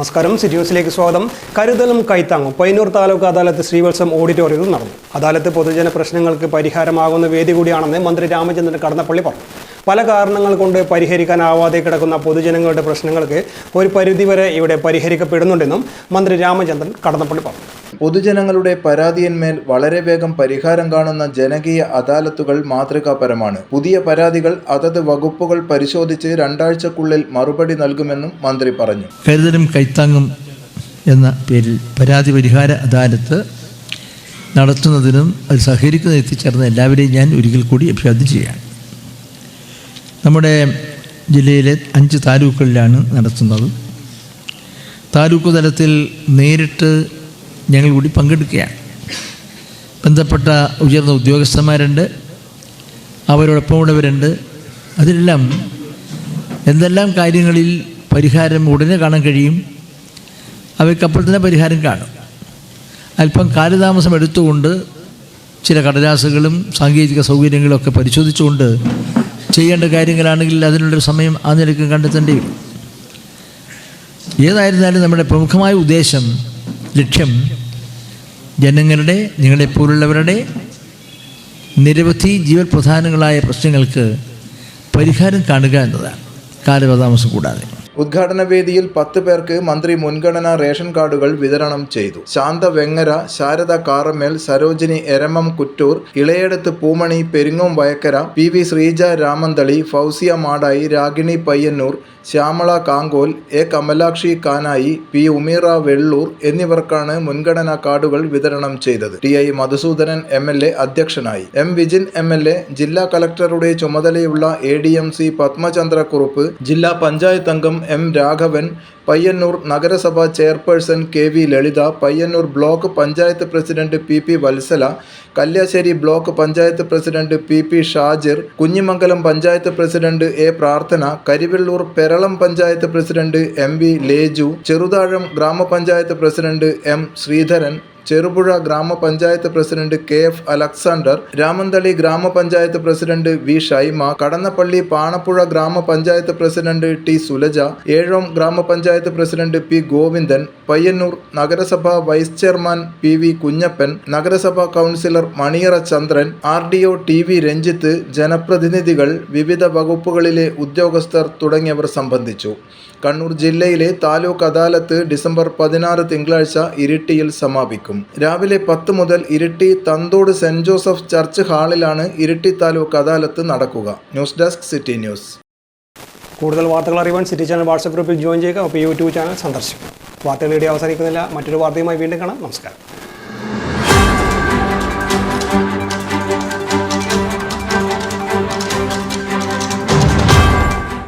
നമസ്കാരം. സിറ്റി ന്യൂസിലേക്ക് സ്വാഗതം. കരുതലും കൈത്താങ്ങും. പയ്യന്നൂർ താലൂക്ക് അദാലത്ത് ശ്രീവത്സം ഓഡിറ്റോറിയത്തിൽ നടന്നു. അദാലത്ത് പൊതുജന പ്രശ്നങ്ങൾക്ക് പരിഹാരമാകുന്ന വേദി കൂടിയാണെന്ന് മന്ത്രി രാമചന്ദ്രൻ കടന്നപ്പള്ളി പറഞ്ഞു. പല കാരണങ്ങൾ കൊണ്ട് പരിഹരിക്കാനാവാതെ കിടക്കുന്ന പൊതുജനങ്ങളുടെ പ്രശ്നങ്ങൾക്ക് ഒരു പരിധിവരെ ഇവിടെ പരിഹരിക്കപ്പെടുന്നുണ്ടെന്നും മന്ത്രി രാമചന്ദ്രൻ കടന്നപ്പള്ളി പറഞ്ഞു. പൊതുജനങ്ങളുടെ പരാതിയന്മേൽ വളരെ വേഗം പരിഹാരം കാണുന്ന ജനകീയ അദാലത്തുകൾ മാതൃകാപരമാണ്. പുതിയ പരാതികൾ അതത് വകുപ്പുകൾ പരിശോധിച്ച് രണ്ടാഴ്ചക്കുള്ളിൽ മറുപടി നൽകുമെന്നും മന്ത്രി പറഞ്ഞു. കരുതലും കൈത്താങ്ങും എന്ന പേരിൽ പരാതി പരിഹാര അദാലത്ത് നടത്തുന്നതിനും അത് സഹകരിക്കുന്ന എത്തിച്ചേർന്ന എല്ലാവരെയും ഞാൻ ഒരിക്കൽ കൂടി അഭിവാദ്യം ചെയ്യുകയാണ്. നമ്മുടെ ജില്ലയിലെ അഞ്ച് താലൂക്കുകളിലാണ് നടത്തുന്നത്. താലൂക്ക് തലത്തിൽ നേരിട്ട് ഞങ്ങൾ കൂടി പങ്കെടുക്കുകയാണ്. ബന്ധപ്പെട്ട ഉയർന്ന ഉദ്യോഗസ്ഥന്മാരുണ്ട് അവരോടൊപ്പം ഉള്ളവരുണ്ട്. അതിലെല്ലാം എന്തെല്ലാം കാര്യങ്ങളിൽ പരിഹാരം ഉടനെ കാണാൻ കഴിയും അവയ്ക്കപ്പോൾ തന്നെ പരിഹാരം കാണും. അല്പം കാലതാമസം എടുത്തുകൊണ്ട് ചില കടലാസുകളും സാങ്കേതിക സൗകര്യങ്ങളും ഒക്കെ പരിശോധിച്ചുകൊണ്ട് ചെയ്യേണ്ട കാര്യങ്ങളാണെങ്കിൽ അതിനുള്ളൊരു സമയം ആ നിലയ്ക്ക് കണ്ടെത്തേണ്ടി വരും. ഏതായിരുന്നാലും നമ്മുടെ പ്രമുഖമായ ഉദ്ദേശം ലക്ഷ്യം ജനങ്ങളുടെ നിങ്ങളെപ്പോലുള്ളവരുടെ നിരവധി ജീവൽ പ്രധാനങ്ങളായ പ്രശ്നങ്ങൾക്ക് പരിഹാരം കാണുക എന്നതാണ്. കാലതാമസം കൂടാതെ. ഉദ്ഘാടന വേദിയിൽ പത്ത് പേർക്ക് മന്ത്രി മുൻഗണനാ റേഷൻ കാർഡുകൾ വിതരണം ചെയ്തു. Shantha Vengara Sharada Karamel Sarojini Eramam Kuttur Ilayadath Poomani Peringome Vayakkara P V Sreeja Ramanthali Fousiya Madayi Ragini Payyanur Shyamala Kankol A Kamalakshi Kanayi P Umeera Vellur എന്നിവർക്കാണ് മുൻഗണനാ കാർഡുകൾ വിതരണം ചെയ്തത്. T I Madhusoodanan M L A അധ്യക്ഷനായി. M Vijin M L A ജില്ലാ കളക്ടറുടെ ചുമതലയുള്ള A D M C Padmachandrakurup ജില്ലാ പഞ്ചായത്ത് അംഗം എം രാഘവൻ പയ്യന്നൂർ നഗരസഭ chairperson K V Lalitha Payyanur block panchayat president P P Valsala Kalliasseri block panchayat president P P Shajir Kunhimangalam panchayat president A Prarthana Karivellur Peralam panchayat president M V Leju Cheruthazham ഗ്രാമപഞ്ചായത്ത് president M Sreedharan Cherupuzha ഗ്രാമപഞ്ചായത്ത് president K F Alexander Ramanthali ഗ്രാമപഞ്ചായത്ത് president V Shaima Kadannappally Panapuzha ഗ്രാമപഞ്ചായത്ത് president T Sulaja Ezhome ഗ്രാമപഞ്ചായത്ത് president P Govindan Payyanur നഗരസഭ vice chairman P V Kunhappan നഗരസഭാ councillor Maniyara Chandran R D O T V Ranjith ജനപ്രതിനിധികൾ വിവിധ വകുപ്പുകളിലെ ഉദ്യോഗസ്ഥർ തുടങ്ങിയവർ സംബന്ധിച്ചു. കണ്ണൂർ ജില്ലയിലെ താലൂക്ക് അദാലത്ത് ഡിസംബർ പതിനാറ് തിങ്കളാഴ്ച ഇരിട്ടിയിൽ സമാപിക്കും. രാവിലെ പത്ത് മുതൽ Iritty Thanthode saint Joseph church ഹാളിലാണ് Iritty taluk adalat നടക്കുക. News desk city news. കൂടുതൽ വാർത്തകൾ അറിയാൻ സിറ്റി ചാനൽ വാട്സപ്പ് ഗ്രൂപ്പിൽ ജോയിൻ ചെയ്യുക. ഒപ്പം യൂട്യൂബ് ചാനൽ സന്ദർശിക്കും വാർത്തകൾ ഇവിടെ അവസാനിക്കുന്നില്ല. മറ്റൊരു വാർത്തയുമായി വീണ്ടും കാണാം. നമസ്കാരം.